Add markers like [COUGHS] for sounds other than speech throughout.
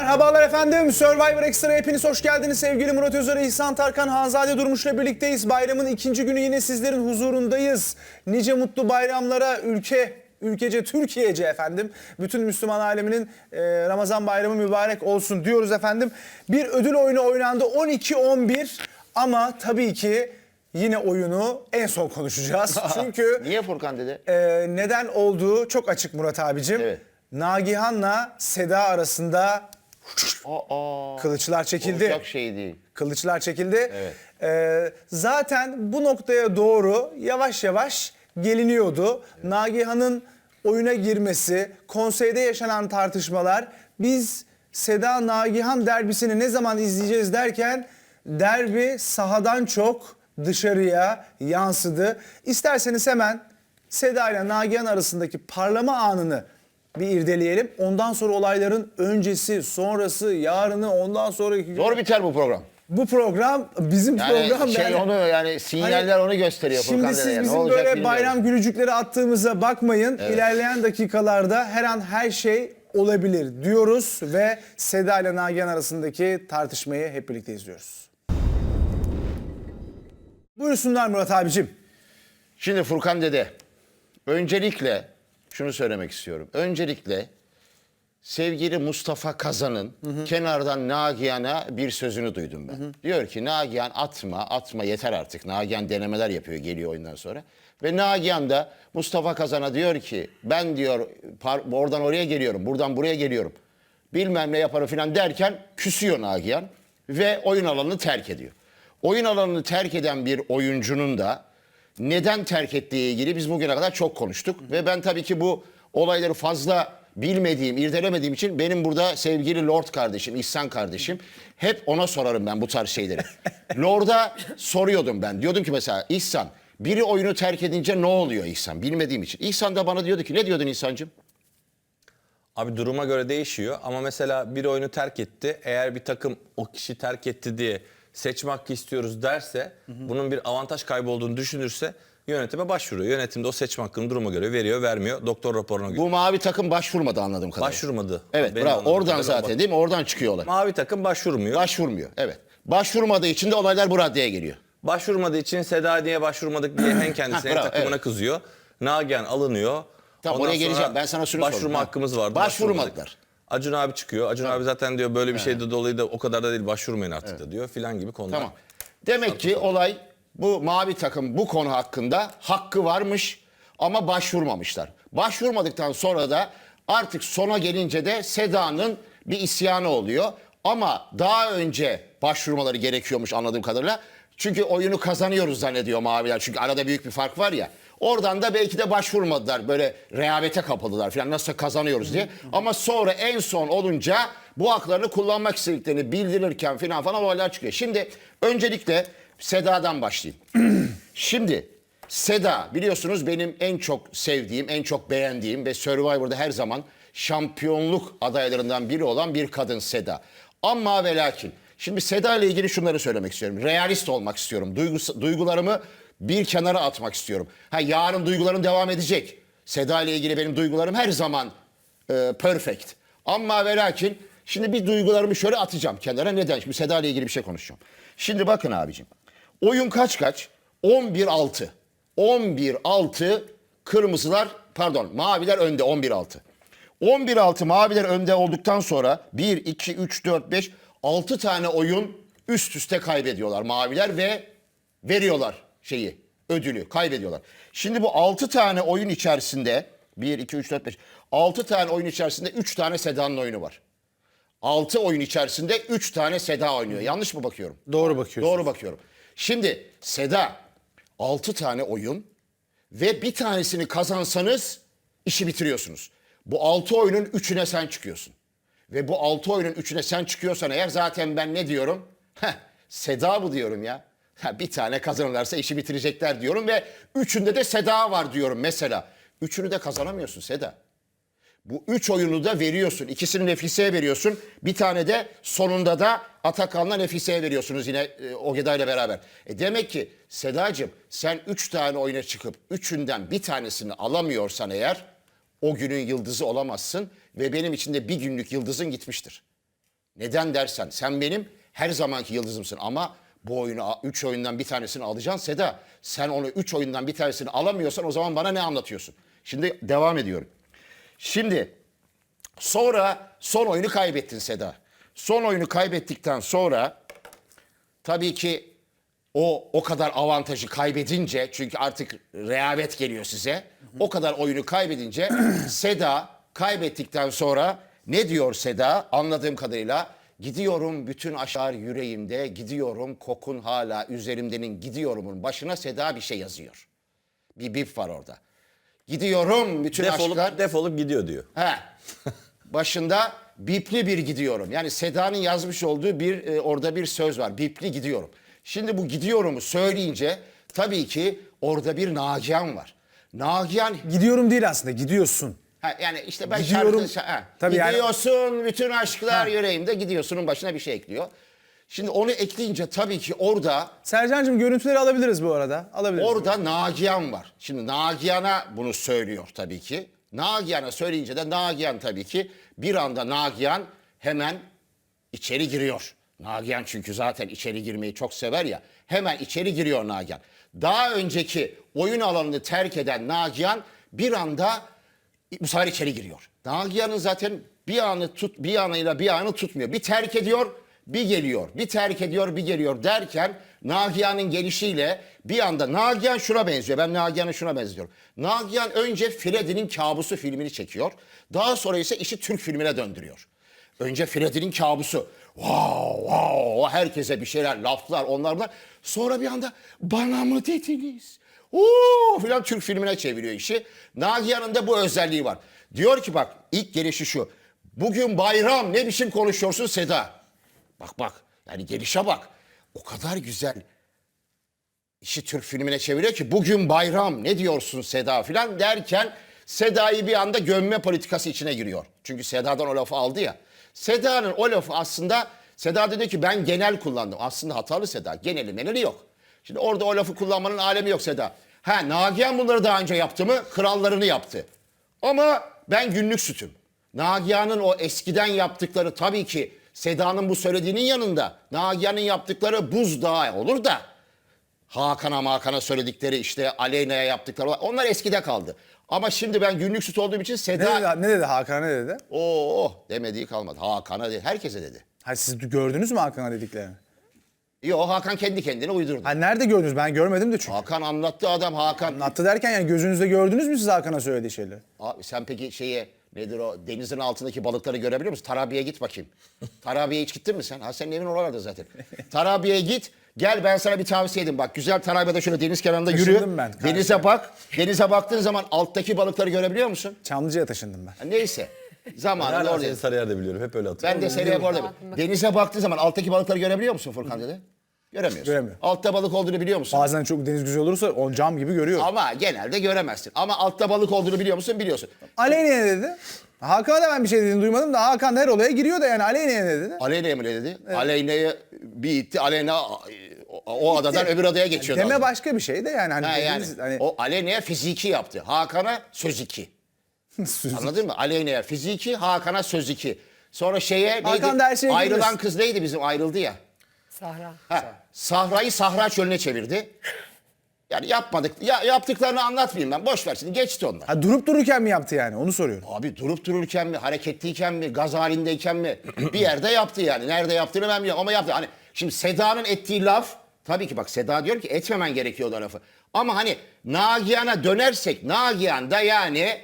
Merhabalar efendim. Survivor Extra hepiniz hoş geldiniz. Sevgili Murat Özer, İhsan Tarkan, Hanzade Durmuş'la birlikteyiz. Bayramın ikinci günü yine sizlerin huzurundayız. Nice mutlu bayramlara ülke, ülkece, Türkiye'ce efendim. Bütün Müslüman aleminin e, Ramazan bayramı mübarek olsun diyoruz efendim. Bir ödül oyunu oynandı 12-11 ama tabii ki yine oyunu en son konuşacağız. [LAUGHS] Çünkü Niye Furkan dedi? e, neden olduğu çok açık Murat abicim. Evet. Nagihan'la Seda arasında Aa, kılıçlar çekildi. olacak şey değil. Kılıçlar çekildi. Evet. Ee, zaten bu noktaya doğru yavaş yavaş geliniyordu. Nagihan'ın oyuna girmesi, konseyde yaşanan tartışmalar, biz Seda Nagihan derbisini ne zaman izleyeceğiz derken derbi sahadan çok dışarıya yansıdı. İsterseniz hemen Seda ile Nagihan arasındaki parlama anını bir irdeleyelim. Ondan sonra olayların öncesi, sonrası, yarını, ondan sonraki Zor biter bu program. bu program bizim Yani program. şey yani. onu yani sinyaller Hani onu gösteriyor Şimdi siz dede. bizim olacak böyle bilmiyorum. bayram gülücükleri attığımıza bakmayın. İlerleyen dakikalarda her an her şey olabilir diyoruz ve Seda ile Nagihan arasındaki tartışmayı hep birlikte izliyoruz. Buyursunlar Murat abicim. Şimdi Furkan dede öncelikle şunu söylemek istiyorum. Öncelikle sevgili Mustafa Kazan'ın kenardan Nagihan'a bir sözünü duydum ben. Diyor ki Nagihan atma atma yeter artık. Nagihan denemeler yapıyor geliyor oyundan sonra. Ve Nagihan da Mustafa Kazan'a diyor ki ben diyor oradan oraya geliyorum buradan buraya geliyorum. Bilmem ne yaparım falan derken küsüyor Nagihan ve oyun alanını terk ediyor. Oyun alanını terk eden bir oyuncunun da neden terk ettiği ilgili biz bugüne kadar çok konuştuk. Ve ben tabii ki bu olayları fazla bilmediğim, irdelemediğim için benim burada sevgili Lord kardeşim, İhsan kardeşim hep ona sorarım ben bu tarz şeyleri. [LAUGHS] Lord'a soruyordum ben. Diyordum ki mesela İhsan biri oyunu terk edince ne oluyor İhsan? Bilmediğim için. İhsan da bana diyordu ki ne diyordun İhsan'cığım? Abi duruma göre değişiyor ama mesela bir oyunu terk etti. Eğer bir takım o kişi terk etti diye seçme hakkı istiyoruz derse, bunun bir avantaj kaybı olduğunu düşünürse yönetime başvuruyor. Yönetim de o seçme hakkını duruma göre veriyor, vermiyor. Doktor raporuna göre. Bu mavi takım başvurmadı anladığım kadarıyla. Başvurmadı. Evet Benim bravo. anladığım Oradan kadarıyla zaten bak- değil mi? Oradan çıkıyor olay. Mavi takım başvurmuyor. Başvurmuyor evet. Başvurmadığı için de olaylar bu raddeye geliyor. Başvurmadığı için Seda niye başvurmadık diye hem [COUGHS] kendisine hem bravo, takımına kızıyor. Nagihan alınıyor. Tamam, oraya geleceğim. Ben sana şunu Başvurma sorayım. Ha. hakkımız vardı. Başvurmadılar. Acun abi çıkıyor. Acun abi zaten diyor böyle bir şeyde dolayı da o kadar da değil başvurmayın artık da diyor filan gibi konular. Tamam. Demek ki olay bu mavi takım bu konu hakkında hakkı varmış ama başvurmamışlar. Başvurmadıktan sonra da artık sona gelince de Seda'nın bir isyanı oluyor. Ama daha önce başvurmaları gerekiyormuş anladığım kadarıyla. Çünkü oyunu kazanıyoruz zannediyor maviler. Çünkü arada büyük bir fark var ya. Oradan da belki de başvurmadılar. Böyle rehavete kapıldılar falan nasıl kazanıyoruz diye. Ama sonra en son olunca bu haklarını kullanmak istediklerini bildirirken falan falan olaylar çıkıyor. Şimdi öncelikle Seda'dan başlayayım. [CLEARS THROAT] Şimdi Seda biliyorsunuz benim en çok sevdiğim, en çok beğendiğim ve Survivor'da her zaman şampiyonluk adaylarından biri olan bir kadın Seda. Ama ve lakin şimdi Seda ile ilgili şunları söylemek istiyorum. Realist olmak istiyorum. Duygus- duygularımı bir kenara atmak istiyorum. Ha yarın duygularım devam edecek. Seda ile ilgili benim duygularım her zaman e, perfect. Ama ve lakin şimdi bir duygularımı şöyle atacağım kenara. Neden? Şimdi Seda ile ilgili bir şey konuşacağım. Şimdi bakın abicim. Oyun kaç kaç? 11-6. 11-6 kırmızılar pardon maviler önde 11-6. 11-6 maviler önde olduktan sonra 1, 2, 3, 4, 5, 6 tane oyun üst üste kaybediyorlar maviler ve veriyorlar şeyi ödülü kaybediyorlar. Şimdi bu 6 tane oyun içerisinde 1, 2, 3, 4, 5 6 tane oyun içerisinde 3 tane Seda'nın oyunu var. 6 oyun içerisinde 3 tane Seda oynuyor. Yanlış mı bakıyorum? Doğru bakıyorsun. Doğru bakıyorum. Şimdi Seda 6 tane oyun ve bir tanesini kazansanız işi bitiriyorsunuz. Bu 6 oyunun 3'üne sen çıkıyorsun. Ve bu 6 oyunun 3'üne sen çıkıyorsan eğer zaten ben ne diyorum? Heh, Seda bu diyorum ya. Ha, bir tane kazanırlarsa işi bitirecekler diyorum ve üçünde de Seda var diyorum mesela. Üçünü de kazanamıyorsun Seda. Bu üç oyunu da veriyorsun. İkisini Nefise'ye veriyorsun. Bir tane de sonunda da Atakan'la Nefise'ye veriyorsunuz yine e, Ogeda ile beraber. E demek ki Sedacığım sen üç tane oyuna çıkıp üçünden bir tanesini alamıyorsan eğer o günün yıldızı olamazsın ve benim için de bir günlük yıldızın gitmiştir. Neden dersen sen benim her zamanki yıldızımsın ama bu oyunu 3 oyundan bir tanesini alacaksın Seda. Sen onu 3 oyundan bir tanesini alamıyorsan o zaman bana ne anlatıyorsun? Şimdi devam ediyorum. Şimdi sonra son oyunu kaybettin Seda. Son oyunu kaybettikten sonra tabii ki o o kadar avantajı kaybedince çünkü artık rehavet geliyor size. O kadar oyunu kaybedince [CLEARS THROAT] Seda kaybettikten sonra ne diyor Seda? Anladığım kadarıyla gidiyorum bütün aşar yüreğimde gidiyorum kokun hala üzerimdenin gidiyorumun başına Seda bir şey yazıyor. Bir bip var orada. Gidiyorum bütün Defolup, aşklar. defolup gidiyor diyor. He. Başında bipli bir gidiyorum. Yani Seda'nın yazmış olduğu bir e, orada bir söz var. Bipli gidiyorum. Şimdi bu gidiyorumu söyleyince tabii ki orada bir Nagihan var. Nagihan Gidiyorum değil aslında gidiyorsun. Ha, yani işte ben Gidiyorum. şarkı ha, Tabii yani- gidiyorsun bütün aşklar Ha. yüreğimde gidiyorsunun başına bir şey ekliyor. Şimdi onu ekleyince tabii ki orada Sercan'cığım görüntüleri alabiliriz bu arada. Alabiliriz. Orada Nagihan var. Şimdi Nagihan'a bunu söylüyor tabii ki. Nagihan'a söyleyince de Nagihan tabii ki bir anda Nagihan hemen içeri giriyor. Nagihan çünkü zaten içeri girmeyi çok sever ya. Hemen içeri giriyor Nagihan. Daha önceki oyun alanını terk eden Nagihan bir anda bu sefer içeri giriyor. Nagihan'ın zaten bir anı tut bir anıyla bir anı tutmuyor. Bir terk ediyor, bir geliyor. Bir terk ediyor, bir geliyor derken Nagihan'ın gelişiyle bir anda Nagihan şuna benziyor. Ben Nagihan'ı şuna benziyorum. Nagihan önce Freddy'nin kabusu filmini çekiyor. Daha sonra ise işi Türk filmine döndürüyor. Önce Freddy'nin kabusu. Wow, wow, herkese bir şeyler, laflar, onlar bunlar. Sonra bir anda bana mı dediniz? Oo filan Türk filmine çeviriyor işi. Nagihan'ın da bu özelliği var. Diyor ki bak ilk gelişi şu. Bugün bayram ne biçim konuşuyorsun Seda? Bak bak yani gelişe bak. O kadar güzel işi Türk filmine çeviriyor ki bugün bayram ne diyorsun Seda filan derken Seda'yı bir anda gömme politikası içine giriyor. Çünkü Seda'dan o lafı aldı ya. Seda'nın o lafı aslında Seda dedi ki ben genel kullandım. Aslında hatalı Seda. Geneli meneli yok. Şimdi orada o lafı kullanmanın alemi yok Seda. Ha Nagihan bunları daha önce yaptı mı? Krallarını yaptı. Ama ben günlük sütüm. Nagihan'ın o eskiden yaptıkları tabii ki Seda'nın bu söylediğinin yanında Nagihan'ın yaptıkları buzdağı olur da Hakan'a Makan'a söyledikleri işte Aleyna'ya yaptıkları onlar eskide kaldı. Ama şimdi ben günlük süt olduğum için Ne Seda dedi, ne dedi Hakan ne dedi? o demediği kalmadı. Hakan'a dedi. Herkese dedi. Ha, siz gördünüz mü Hakan'a dediklerini? Yo Hakan kendi kendine uydurdu. Ha, nerede gördünüz? Ben görmedim de çünkü. Hakan anlattı adam Hakan. Anlattı derken yani gözünüzde gördünüz mü siz Hakan'a söylediği şeyleri? Abi sen peki şeye nedir o denizin altındaki balıkları görebiliyor musun? Tarabya'ya git bakayım. [LAUGHS] Tarabya'ya hiç gittin mi sen? Ha senin evin oralarda zaten. Tarabya'ya git. Gel ben sana bir tavsiye edeyim. Bak güzel Tarabya'da şöyle deniz kenarında yürü. Taşındım ben. Denize bak. Denize baktığın zaman alttaki balıkları görebiliyor musun? Çamlıca'ya taşındım ben. Ha, Neyse. Zamanında Hala orada. seni Sarıyer'de biliyorum. Hep öyle hatırlıyorum. Ben de seni hep orada. Denize baktığın zaman alttaki balıkları görebiliyor musun Furkan dedi? Göremiyorsun. Göremiyorum. Altta balık olduğunu biliyor musun? Bazen çok deniz güzel olursa on cam gibi görüyorum. Ama genelde göremezsin. Ama altta balık olduğunu biliyor musun? Biliyorsun. Aleyna ne dedi? Hakan'a da ben bir şey dediğini duymadım da Hakan da her olaya giriyor da yani Aleyna ne dedi? Aleyna'ya mı ne dedi? Aleyna'yı bir itti. Aleyna o, o adadan öbür adaya geçiyordu. Deme başka bir şey de yani hani, Ha, yani, hani O Aleyna'ya fiziki yaptı. Hakan'a söz iki. [LAUGHS] Anladın mı? Aleyna'ya fiziki, Hakan'a söz iki. Sonra şeye neydi? Hakan da her şeye Ayrılan girmesin. kız neydi bizim ayrıldı ya. Sahra. Ha, Sahra'yı Sahra çölüne çevirdi. Yani yapmadık. Ya, yaptıklarını anlatmayayım ben. Boş ver şimdi geçti onlar. ha, durup dururken mi yaptı yani onu soruyorum. Abi durup dururken mi, hareketliyken mi, gaz halindeyken mi [CLEARS THROAT] bir yerde yaptı yani. Nerede yaptığını ben bilmiyorum ama yaptı. Hani şimdi Seda'nın ettiği laf tabii ki bak Seda diyor ki etmemen gerekiyordu o lafı. Ama hani Nagihan'a dönersek Nagihan da yani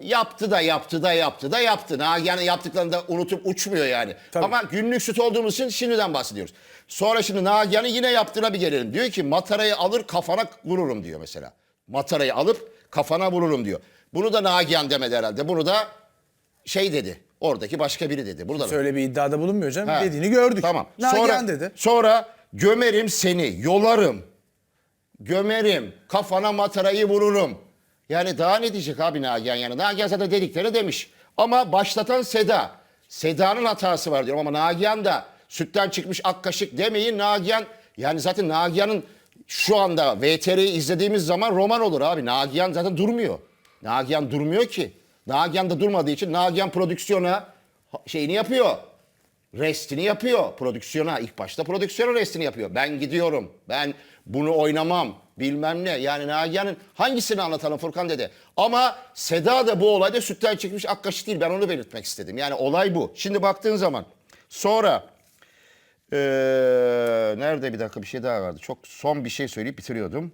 yaptı da yaptı da yaptı da yaptı. Nagihan'ın yaptıklarını da unutup uçmuyor yani. Tabii. Ama günlük süt olduğumuz için şimdiden bahsediyoruz. Sonra şimdi Nagihan'ın yine yaptığına bir gelelim. Diyor ki matarayı alır kafana vururum diyor mesela. Matarayı alıp kafana vururum diyor. Bunu da Nagihan demedi herhalde. Bunu da şey dedi. Oradaki başka biri dedi. Burada da. Öyle bir iddiada bulunmuyor canım. Ha. Dediğini gördük. Tamam. Nagihan sonra, dedi. Sonra gömerim seni, yolarım. Gömerim, kafana matarayı vururum. Yani daha ne diyecek abi Nagihan yani? Nagihan zaten dedikleri demiş. Ama başlatan Seda. Seda'nın hatası var diyorum ama Nagihan da sütten çıkmış ak kaşık demeyin. Nagihan yani zaten Nagihan'ın şu anda VTR'yi izlediğimiz zaman roman olur abi. Nagihan zaten durmuyor. Nagihan durmuyor ki. Nagihan da durmadığı için Nagihan prodüksiyona şeyini yapıyor restini yapıyor prodüksiyona. ilk başta prodüksiyona restini yapıyor. Ben gidiyorum. Ben bunu oynamam. Bilmem ne. Yani Nagihan'ın hangisini anlatalım Furkan dede. Ama Seda da bu olayda sütten çıkmış ak kaşık değil. Ben onu belirtmek istedim. Yani olay bu. Şimdi baktığın zaman sonra ee, nerede bir dakika bir şey daha vardı. Çok son bir şey söyleyip bitiriyordum.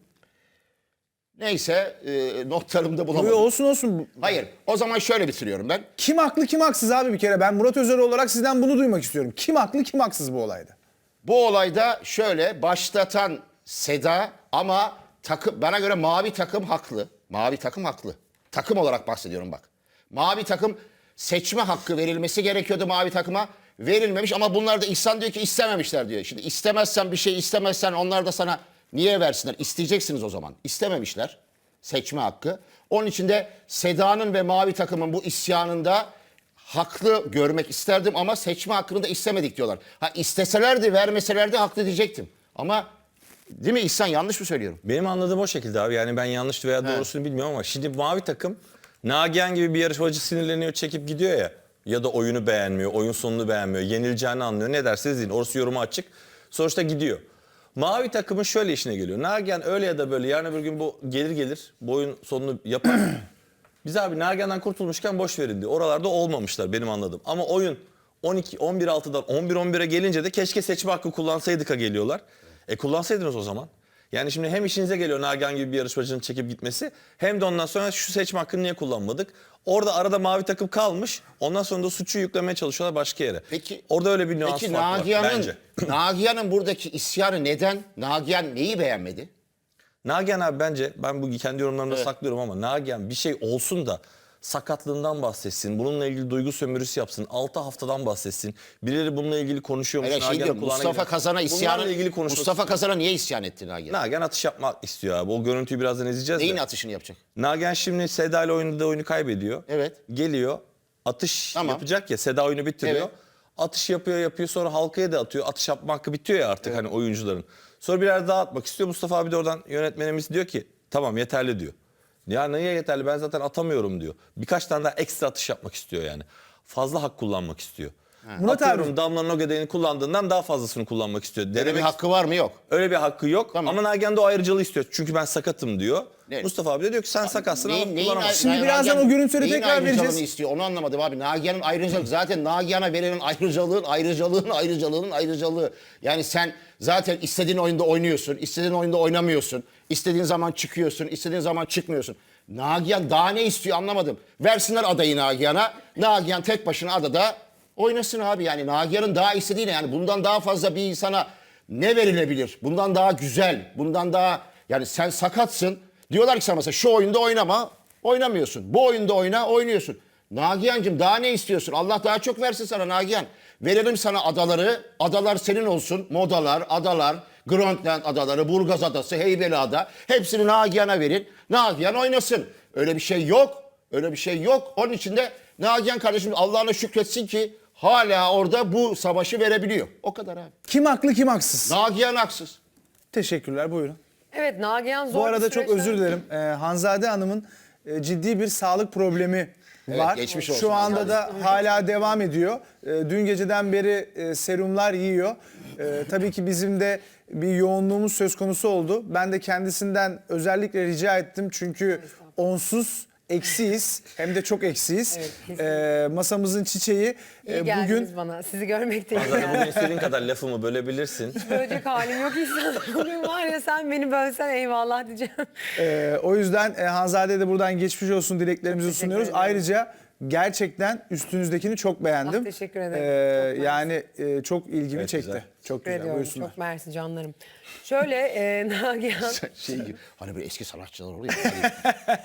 Neyse e, notlarımda Bu bulamadım. olsun olsun. Hayır o zaman şöyle bitiriyorum ben. Kim haklı kim haksız abi bir kere. Ben Murat Özer olarak sizden bunu duymak istiyorum. Kim haklı kim haksız bu olayda? Bu olayda şöyle başlatan Seda ama takım bana göre mavi takım haklı. Mavi takım haklı. Takım olarak bahsediyorum bak. Mavi takım seçme hakkı verilmesi gerekiyordu mavi takıma. Verilmemiş ama bunlar da İhsan diyor ki istememişler diyor. Şimdi istemezsen bir şey istemezsen onlar da sana niye versinler? İsteyeceksiniz o zaman. İstememişler seçme hakkı. Onun için de Seda'nın ve mavi takımın bu isyanında haklı görmek isterdim ama seçme hakkını da istemedik diyorlar. Ha isteselerdi vermeselerdi haklı diyecektim. Ama değil mi İhsan yanlış mı söylüyorum? Benim anladığım o şekilde abi. Yani ben yanlış veya doğrusunu bilmiyorum ama şimdi mavi takım Nagihan gibi bir yarışmacı sinirleniyor, çekip gidiyor ya. Ya da oyunu beğenmiyor, oyun sonunu beğenmiyor, yenileceğini anlıyor. Ne derseniz deyin. Orası yoruma açık. Sonuçta gidiyor. Mavi takımın şöyle işine geliyor. Nagihan öyle ya da böyle yarın öbür gün bu gelir gelir bu oyun sonunu yapar. [CLEARS THROAT] Biz abi Nagihan'dan kurtulmuşken boş verin diyor. Oralarda olmamışlar benim anladığım. Ama oyun 12 11 6'dan 11 11'e gelince de keşke seçme hakkı kullansaydık'a geliyorlar. E kullansaydınız o zaman. Yani şimdi hem işinize geliyor Nagihan gibi bir yarışmacının çekip gitmesi hem de ondan sonra şu seçme hakkını niye kullanmadık? Orada arada mavi takım kalmış. Ondan sonra da suçu yüklemeye çalışıyorlar başka yere. Peki Orada öyle bir nüans Peki fark var Nagihan'ın bence. [CLEARS THROAT] Nagihan'ın buradaki isyanı neden? Nagihan neyi beğenmedi? Nagihan abi bence ben bu kendi yorumlarımda saklıyorum ama Nagihan bir şey olsun da sakatlığından bahsetsin. Bununla ilgili duygu sömürüsü yapsın. 6 haftadan bahsetsin. Birileri bununla ilgili konuşuyormuş. Hayır şey diyor, Mustafa gidiyor. Kazan'a isyanı ilgili Mustafa Kazan'a niye isyan etti Nagihan? Nagihan atış yapmak istiyor abi. O görüntüyü birazdan izleyeceğiz Neyin de. atışını yapacak? Nagihan şimdi Seda ile oynadığı oyunu kaybediyor. Evet. Geliyor. Atış Tamam. yapacak ya. Seda oyunu bitiriyor. Evet. Atış yapıyor yapıyor sonra halkaya da atıyor. Atış yapma hakkı bitiyor ya artık hani oyuncuların. Sonra biraz daha atmak istiyor. Mustafa abi de oradan yönetmenimiz diyor ki tamam yeterli diyor. Ya neye yeterli ben zaten atamıyorum diyor. Birkaç tane daha ekstra atış yapmak istiyor yani. Fazla hak kullanmak istiyor. Murat Atıyorum abi- Damla'nın o gedeğini kullandığından daha fazlasını kullanmak istiyor. Böyle bir Denemek hakkı var mı? Yok. Öyle bir hakkı yok Tamam. ama Nagihan da o ayrıcalığı istiyor. Çünkü ben sakatım diyor. Evet. Mustafa abi de diyor ki sen sakatsın ama kullanamazsın. Şimdi birazdan o görüntüleri tekrar vereceğiz. istiyor onu anlamadım abi. Nagihan'ın ayrıcalık zaten Nagihan'a verilen ayrıcalığın ayrıcalığın ayrıcalığın ayrıcalığı. Yani sen zaten istediğin oyunda oynuyorsun, istediğin oyunda oynamıyorsun. istediğin zaman çıkıyorsun, istediğin zaman çıkmıyorsun. Nagihan daha ne istiyor anlamadım. Versinler adayı Nagihan'a. Nagihan tek başına adada oynasın abi. Yani Nagihan'ın daha istediği ne? Yani bundan daha fazla bir insana ne verilebilir? Bundan daha güzel, bundan daha... Yani sen sakatsın. Diyorlar ki sana mesela şu oyunda oynama, oynamıyorsun. Bu oyunda oyna, oynuyorsun. Nagihan'cığım daha ne istiyorsun? Allah daha çok versin sana Nagihan. Verelim sana adaları, adalar senin olsun. Modalar, adalar, Grönland adaları, Burgaz adası, Heybeliada. Hepsini Nagihan'a verin. Nagihan oynasın. Öyle bir şey yok. Öyle bir şey yok. Onun için de Nagihan kardeşim Allah'ına şükretsin ki hala orada bu savaşı verebiliyor. O kadar abi. Kim haklı kim haksız? Nagihan haksız. Teşekkürler buyurun. Evet Nagihan zor Bu bir arada çok süreçten- özür dilerim. Ee, Hanzade Hanım'ın e, ciddi bir sağlık problemi Evet, var. geçmiş olsun Şu anda da hala devam ediyor. Ee, dün geceden beri e, serumlar yiyor. Ee, tabii ki bizim de bir yoğunluğumuz söz konusu oldu. Ben de kendisinden özellikle rica ettim. Çünkü onsuz eksiyiz. Hem de çok eksiyiz. Evet. Ee, masamızın çiçeği İyi e, geldiniz bugün bana. Sizi görmek de iyi geldi. bugün istediğin kadar lafımı bölebilirsin. Bölecek halim yok insan. [LAUGHS] Bugün var ya sen beni bölsen eyvallah diyeceğim. Ee, o yüzden e, Hanzade'ye de buradan geçmiş olsun dileklerimizi Teşekkür sunuyoruz. ederim. Ayrıca gerçekten üstünüzdekini çok beğendim. Ah, teşekkür ederim. Ee, Çok yani e, çok ilgimi Evet, çekti. güzel. Çok Teşekkür güzel. ediyorum. Buyursunlar. Çok mersi canlarım. Şöyle e, [LAUGHS] Nagihan. Şey gibi, hani böyle eski sanatçılar oluyor. ya, Hani [LAUGHS]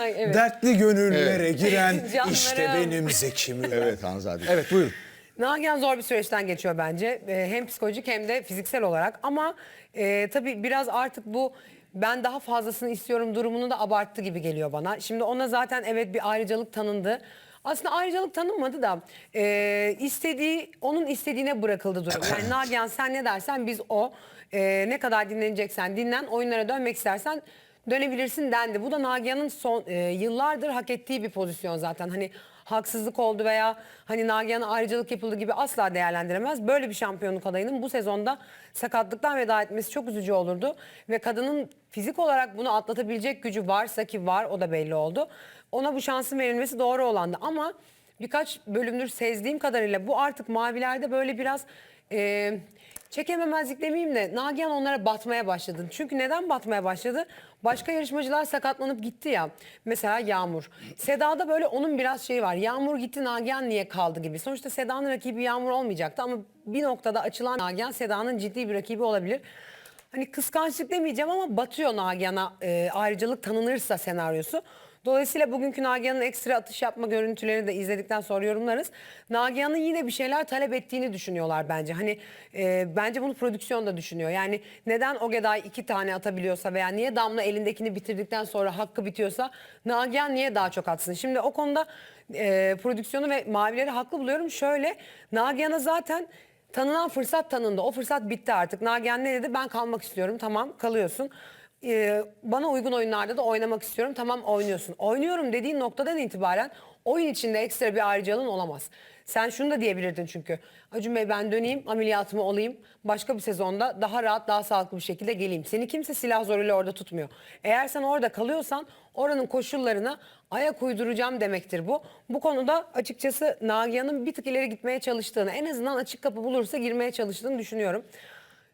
Ay, evet. Dertli gönüllere giren [LAUGHS] Canlarım. işte benim Zekim Ünal. [LAUGHS] evet Hanzade. Evet buyurun. Nagihan zor bir süreçten geçiyor bence. Ee, Hem psikolojik hem de fiziksel olarak. Ama e, tabii biraz artık bu ben daha fazlasını istiyorum durumunu da abarttı gibi geliyor bana. Şimdi ona zaten evet bir ayrıcalık tanındı. Aslında ayrıcalık tanınmadı da e, istediği onun istediğine bırakıldı durum. Yani Nagihan sen ne dersen biz o. E, ne kadar dinleneceksen dinlen. Oyunlara dönmek istersen dönebilirsin dendi. Bu da Nagihan'ın son e, yıllardır hak ettiği bir pozisyon zaten. Hani haksızlık oldu veya hani Nagihan'a ayrıcalık yapıldı gibi asla değerlendiremez. Böyle bir şampiyonluk adayının bu sezonda sakatlıktan veda etmesi çok üzücü olurdu. Ve kadının fizik olarak bunu atlatabilecek gücü varsa ki var o da belli oldu. Ona bu şansın verilmesi doğru olandı ama birkaç bölümdür sezdiğim kadarıyla bu artık mavilerde böyle biraz e, çekememezlik demeyeyim de Nagihan onlara batmaya başladı. Çünkü neden batmaya başladı? Başka yarışmacılar sakatlanıp gitti ya. Mesela Yağmur. Seda'da böyle onun biraz şeyi var. Yağmur gitti Nagihan niye kaldı gibi. Sonuçta Seda'nın rakibi Yağmur olmayacaktı ama bir noktada açılan Nagihan Seda'nın ciddi bir rakibi olabilir. Hani kıskançlık demeyeceğim ama batıyor Nagihan'a e, ayrıcalık tanınırsa senaryosu. Dolayısıyla bugünkü Nagihan'ın ekstra atış yapma görüntülerini de izledikten sonra yorumlarız. Nagihan'ın yine bir şeyler talep ettiğini düşünüyorlar bence. Hani e, bence bunu prodüksiyon da düşünüyor. Yani neden Ogeday iki tane atabiliyorsa veya niye Damla elindekini bitirdikten sonra hakkı bitiyorsa Nagihan niye daha çok atsın? Şimdi o konuda e, prodüksiyonu ve mavileri haklı buluyorum. Şöyle Nagihan'a zaten Tanınan fırsat tanındı. O fırsat bitti artık. Nagihan ne dedi? Ben kalmak istiyorum. Tamam kalıyorsun. Ee, bana uygun oyunlarda da oynamak istiyorum. Tamam oynuyorsun. Oynuyorum dediğin noktadan itibaren oyun içinde ekstra bir ayrıcalığın olamaz. Sen şunu da diyebilirdin çünkü. Acun Bey ben döneyim ameliyatımı olayım. Başka bir sezonda daha rahat daha sağlıklı bir şekilde geleyim. Seni kimse silah zoruyla orada tutmuyor. Eğer sen orada kalıyorsan oranın koşullarına ayak uyduracağım demektir bu. Bu konuda açıkçası Nagihan'ın bir tık ileri gitmeye çalıştığını en azından açık kapı bulursa girmeye çalıştığını düşünüyorum.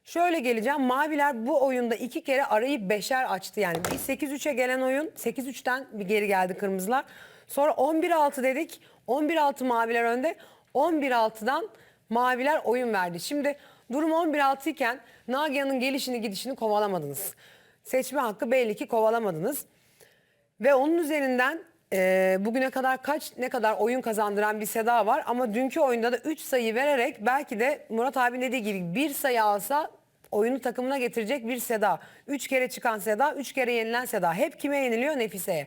Şöyle geleceğim. Maviler bu oyunda iki kere arayı beşer açtı. Yani bir 8-3'e gelen oyun 8-3'ten bir geri geldi kırmızılar. Sonra 11-6 dedik. 11-6 maviler önde. 11-6'dan maviler oyun verdi. Şimdi durum 11-6 iken Nagihan'ın gelişini gidişini kovalamadınız. Seçme hakkı belli ki kovalamadınız. Ve onun üzerinden e, bugüne kadar kaç ne kadar oyun kazandıran bir Seda var. Ama dünkü oyunda da 3 sayı vererek belki de Murat abi dediği gibi bir sayı alsa oyunu takımına getirecek bir Seda. 3 kere çıkan Seda, 3 kere yenilen Seda. Hep kime yeniliyor? Nefise'ye.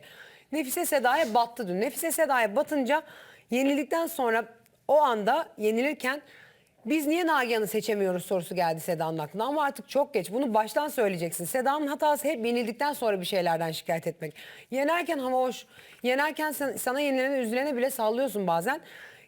Nefise Seda'ya battı dün. Nefise Seda'ya batınca yenildikten sonra o anda yenilirken biz niye Nagihan'ı seçemiyoruz sorusu geldi Seda'nın aklına ama artık çok geç. Bunu baştan söyleyeceksin. Seda'nın hatası hep yenildikten sonra bir şeylerden şikayet etmek. Yenerken hava hoş. Yenerken sana yenilene üzülene bile sallıyorsun bazen.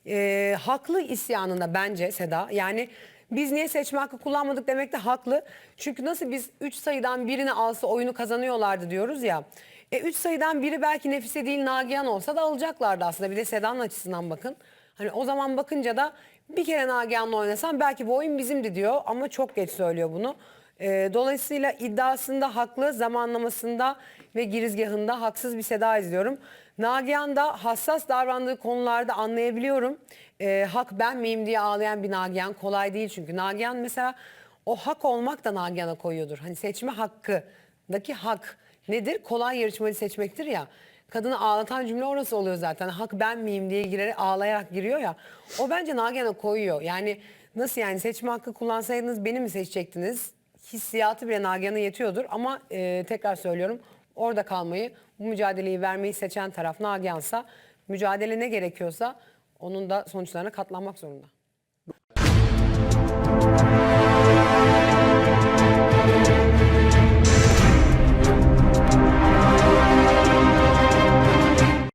Ee, haklı isyanında bence Seda. Yani biz niye seçme hakkı kullanmadık demek de haklı. Çünkü nasıl biz 3 sayıdan birini alsa oyunu kazanıyorlardı diyoruz ya. E 3 sayıdan biri belki Nefise değil Nagihan olsa da alacaklardı aslında. Bir de Seda'nın açısından bakın. Hani o zaman bakınca da bir kere Nagihan'la oynasam belki bu oyun bizimdi diyor ama çok geç söylüyor bunu. Ee, dolayısıyla iddiasında haklı, zamanlamasında ve girizgahında haksız bir Seda izliyorum. Nagihan da hassas davrandığı konularda anlayabiliyorum. Ee, hak ben miyim diye ağlayan bir Nagihan kolay değil çünkü. Nagihan mesela o hak olmak da Nagihan'a koyuyordur. Hani seçme hakkındaki hak nedir? Kolay yarışmacı seçmektir ya. Kadını ağlatan cümle orası oluyor zaten. Hak ben miyim diye girerek ağlayarak giriyor ya. O bence Nagihan'a koyuyor. Yani nasıl yani seçme hakkı kullansaydınız beni mi seçecektiniz? Hissiyatı bile Nagihan'a yetiyordur. Ama e, tekrar söylüyorum orada kalmayı, bu mücadeleyi vermeyi seçen taraf Nagihan'sa mücadele ne gerekiyorsa onun da sonuçlarına katlanmak zorunda.